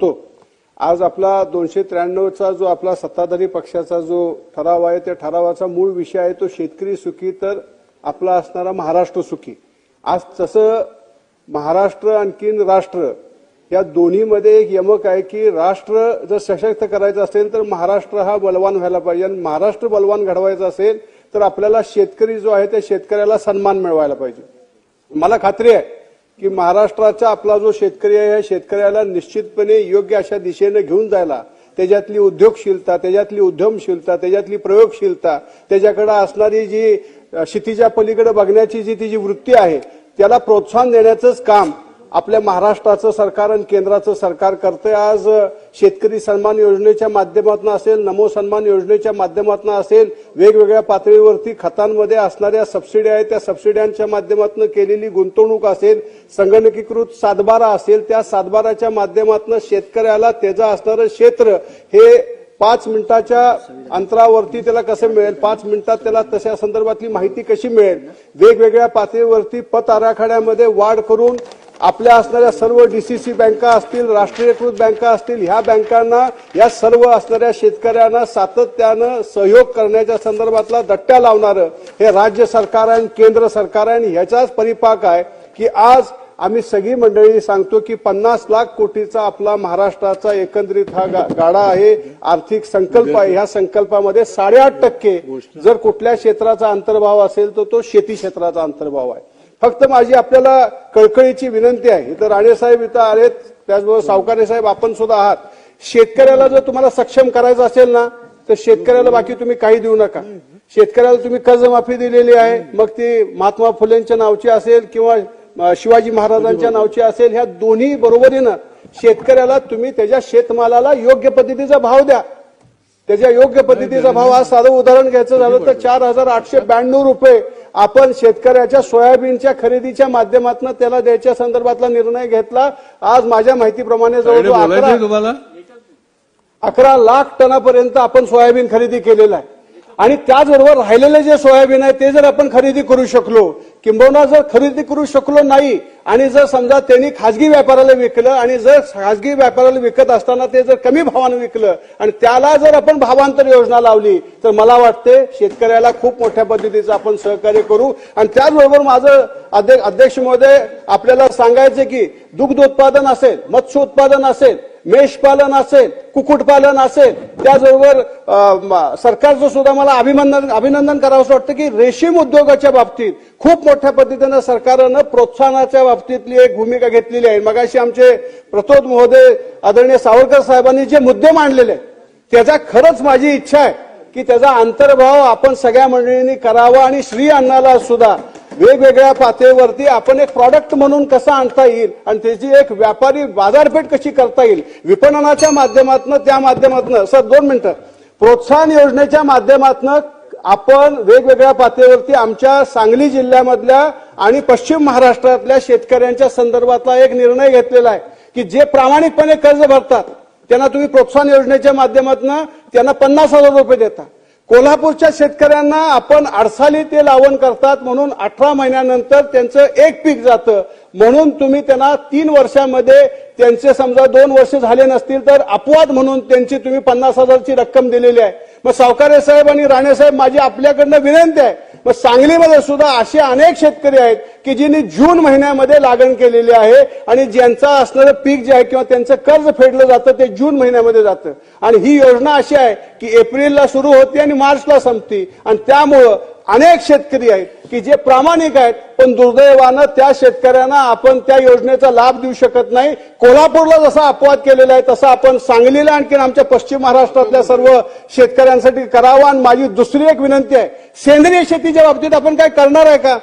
तो आज आपला दोनशे त्र्याण्णवचा जो आपला सत्ताधारी पक्षाचा जो ठराव आहे त्या ठरावाचा मूळ विषय आहे तो शेतकरी सुखी तर आपला असणारा महाराष्ट्र सुखी. आज तसं महाराष्ट्र आणखीन राष्ट्र या दोन्हीमध्ये एक यमक आहे की राष्ट्र जर सशक्त करायचं असेल तर महाराष्ट्र हा बलवान व्हायला पाहिजे. आणि महाराष्ट्र बलवान घडवायचा असेल तर आपल्याला शेतकरी जो आहे त्या शेतकऱ्याला सन्मान मिळवायला पाहिजे. मला खात्री आहे. की महाराष्ट्राचा आपला जो शेतकरी आहे या शेतकऱ्याला निश्चितपणे योग्य अशा दिशेने घेऊन जायला त्याच्यातली उद्योगशीलता त्याच्यातली उद्यमशीलता त्याच्यातली प्रयोगशीलता त्याच्याकडे असणारी जी शेतीच्या पलीकडे बघण्याची जी तिची वृत्ती आहे त्याला प्रोत्साहन देण्याचंच काम आपल्या महाराष्ट्राचं सरकार आणि केंद्राचं सरकार करते. आज शेतकरी सन्मान योजनेच्या माध्यमातून असेल नमो सन्मान योजनेच्या माध्यमातून असेल वेगवेगळ्या पातळीवरती खतांमध्ये असणाऱ्या सबसिड्या आहेत. त्या सबसिड्यांच्या माध्यमातून केलेली गुंतवणूक असेल संगणकीकृत सातबारा असेल त्या सातबाराच्या माध्यमातून शेतकऱ्याला त्याचं असणारं क्षेत्र हे पाच मिनिटाच्या अंतरावरती त्याला कसं मिळेल? पाच मिनिटात त्याला तशा संदर्भातली माहिती कशी मिळेल? वेगवेगळ्या पातळीवरती पत आराखड्यामध्ये वाढ करून आपल्या असणाऱ्या सर्व डीसीसी बँका असतील राष्ट्रीयकृत बँका असतील ह्या बँकांना या सर्व असणाऱ्या शेतकऱ्यांना सातत्यानं सहयोग करण्याच्या संदर्भातला दट्ट्या लावणारं हे राज्य सरकार आहे आणि केंद्र सरकार आहे आणि ह्याचाच परिपाक आहे की आज आम्ही सगळी मंडळी सांगतो की पन्नास लाख कोटीचा आपला महाराष्ट्राचा एकंदरीत हा गा- गाडा आहे आर्थिक संकल्प आहे. ह्या संकल्पामध्ये साडेआठ टक्के जर कुठल्या क्षेत्राचा अंतर्भाव असेल तर तो शेती क्षेत्राचा अंतर्भाव आहे. फक्त माझी आपल्याला कळकळीची विनंती आहे. इथं राणेसाहेब इथं आलेत. त्याचबरोबर सावकारे साहेब आपण सुद्धा आहात. शेतकऱ्याला जर तुम्हाला सक्षम करायचं असेल ना तर शेतकऱ्याला बाकी तुम्ही काही देऊ नका. शेतकऱ्याला तुम्ही कर्जमाफी दिलेली आहे. मग ती महात्मा फुलेंच्या नावची असेल किंवा शिवाजी महाराजांच्या नावची असेल ह्या दोन्ही बरोबरीनं शेतकऱ्याला तुम्ही त्याच्या शेतमालाला योग्य पद्धतीचा भाव द्या. त्याच्या योग्य पद्धतीचा भाव. आज साधं उदाहरण घ्यायचं झालं तर चार हजार आठशे ब्याण्णव रुपये आपण शेतकऱ्याच्या सोयाबीनच्या खरेदीच्या माध्यमातून त्याला द्यायच्या संदर्भातला निर्णय घेतला. आज माझ्या माहितीप्रमाणे जवळजवळ अकरा लाख टनापर्यंत आपण सोयाबीन खरेदी केलेलं आहे. आणि त्याचबरोबर राहिलेले जे सोयाबीन आहे ते जर आपण खरेदी करू शकलो किंबहुना जर खरेदी करू शकलो नाही आणि जर समजा त्यांनी खाजगी व्यापाराला विकलं आणि जर खाजगी व्यापाराला विकत असताना ते जर कमी भावानं विकलं आणि त्याला जर आपण भावांतर योजना लावली तर मला वाटते शेतकऱ्याला खूप मोठ्या पद्धतीचं आपण सहकार्य करू. आणि त्याचबरोबर माझं अध्यक्ष महोदय आपल्याला सांगायचं की दुग्ध उत्पादन असेल मत्स्य उत्पादन असेल मेषपालन असेल कुक्कुटपालन असेल त्याचबरोबर म- सरकारचं सुद्धा मला अभिनंदन अभिनंदन करावं वाटतं की रेशीम उद्योगाच्या बाबतीत खूप मोठ्या पद्धतीनं सरकारनं प्रोत्साहनाच्या बाबतीतली एक भूमिका घेतलेली आहे. मगाशी आमचे प्रतोद महोदय आदरणीय सावरकर साहेबांनी जे मुद्दे मांडलेले त्याचा खरंच माझी इच्छा आहे की त्याचा अंतर्भाव आपण सगळ्या मंडळींनी करावा आणि श्री अण्णाला सुद्धा वेगवेगळ्या पातळीवरती आपण एक प्रॉडक्ट म्हणून कसं आणता येईल आणि त्याची एक व्यापारी बाजारपेठ कशी करता येईल विपणनाच्या माध्यमातून त्या माध्यमातून. सर दोन मिनिटं. प्रोत्साहन योजनेच्या माध्यमातून आपण वेगवेगळ्या पातळीवरती आमच्या सांगली जिल्ह्यामधल्या आणि पश्चिम महाराष्ट्रातल्या शेतकऱ्यांच्या संदर्भातला एक निर्णय घेतलेला आहे की जे प्रामाणिकपणे कर्ज भरतात त्यांना तुम्ही प्रोत्साहन योजनेच्या माध्यमातून त्यांना पन्नास हजार रुपये देता. कोल्हापूरच्या शेतकऱ्यांना आपण अडसाली ते लावण करतात म्हणून अठरा महिन्यानंतर त्यांचं एक पीक जातं. म्हणून तुम्ही त्यांना तीन वर्षामध्ये त्यांचे समजा दोन वर्ष झाले नसतील तर अपवाद म्हणून त्यांची तुम्ही पन्नास हजारची रक्कम दिलेली आहे. मग सावकारे साहेब आणि राणे साहेब माझी आपल्याकडनं विनंती आहे मग सांगलीमध्ये सुद्धा असे अनेक शेतकरी आहेत की ज्यांनी जून महिन्यामध्ये लागण केलेली आहे आणि ज्यांचं असणारं पीक जे आहे किंवा त्यांचं कर्ज फेडलं जातं ते जून महिन्यामध्ये जातं. आणि ही योजना अशी आहे की एप्रिलला सुरू होते आणि मार्चला संपती. आणि त्यामुळं अनेक शेतकरी आहेत की जे प्रामाणिक आहेत पण दुर्दैवानं त्या शेतकऱ्यांना आपण त्या योजनेचा लाभ देऊ शकत नाही. कोल्हापूरला जसा अपवाद केलेला आहे तसा आपण सांगलीला आणखीन आमच्या पश्चिम महाराष्ट्रातल्या सर्व शेतकऱ्यांसाठी करावा. आणि माझी दुसरी एक विनंती आहे सेंद्रिय शेतीच्या बाबतीत आपण काय करणार आहे का?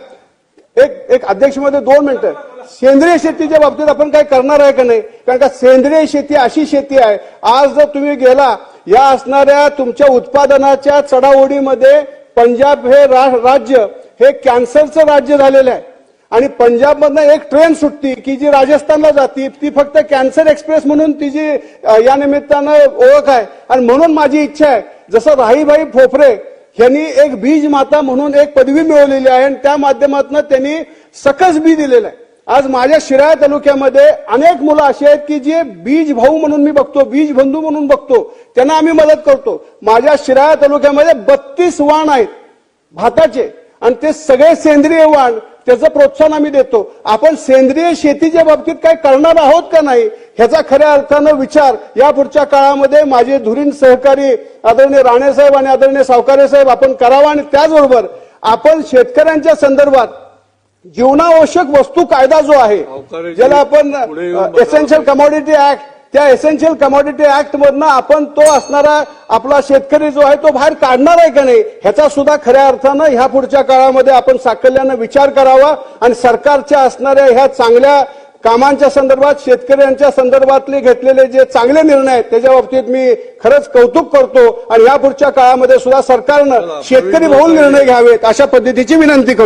एक एक अध्यक्षमध्ये दोन मिनिटं. सेंद्रिय शेतीच्या बाबतीत आपण काय करणार आहे का नाही? कारण का सेंद्रिय शेती अशी शेती आहे आज जर तुम्ही गेला या असणाऱ्या तुमच्या उत्पादनाच्या चढाओढीमध्ये पंजाब हे रा- राज्य हे कॅन्सरचं राज्य झालेलं आहे. आणि पंजाबमधनं एक ट्रेन सुटती की जी राजस्थानला जाती ती फक्त कॅन्सर एक्सप्रेस म्हणून तिची या निमित्तानं ओळख आहे. आणि म्हणून माझी इच्छा आहे जसं राहीभाई फोफरे यांनी एक बीज माता म्हणून एक पदवी मिळवलेली आहे आणि त्या माध्यमातून त्यांनी सकस बी दिलेलं आहे. आज माझ्या शिराळा तालुक्यामध्ये अनेक मुलं अशी आहेत की जे बीज भाऊ म्हणून मी बघतो बीज बंधू म्हणून बघतो त्यांना आम्ही मदत करतो. माझ्या शिराळा तालुक्यामध्ये बत्तीस वाण आहेत भाताचे. आणि ते सगळे सेंद्रिय वाण त्याचं प्रोत्साहन आम्ही देतो. आपण सेंद्रिय शेतीच्या बाबतीत काय करणार आहोत का नाही ह्याचा खऱ्या अर्थानं विचार या पुढच्या काळामध्ये माझे धुरीण सहकारी आदरणीय राणेसाहेब आणि आदरणीय सावकारे साहेब आपण करावा आणि त्याचबरोबर आपण शेतकऱ्यांच्या संदर्भात जीवनावश्यक वस्तू कायदा जो आहे ज्याला आपण. एसेन्शियल कमॉडिटी ऍक्ट त्या एसेन्शियल कमॉडिटी ऍक्ट मधनं आपण तो असणारा आपला शेतकरी जो आहे तो बाहेर काढणार आहे का नाही ह्याचा सुद्धा खऱ्या अर्थानं ह्या पुढच्या काळामध्ये आपण साकल्यानं विचार करावा आणि सरकारच्या असणाऱ्या ह्या चांगल्या कामांच्या संदर्भात शेतकऱ्यांच्या संदर्भातले घेतलेले जे चांगले निर्णय आहेत त्याच्या बाबतीत मी खरंच कौतुक करतो आणि या पुढच्या काळामध्ये सुद्धा सरकारनं शेतकरी बहुल निर्णय घ्यावेत अशा पद्धतीची विनंती करतो.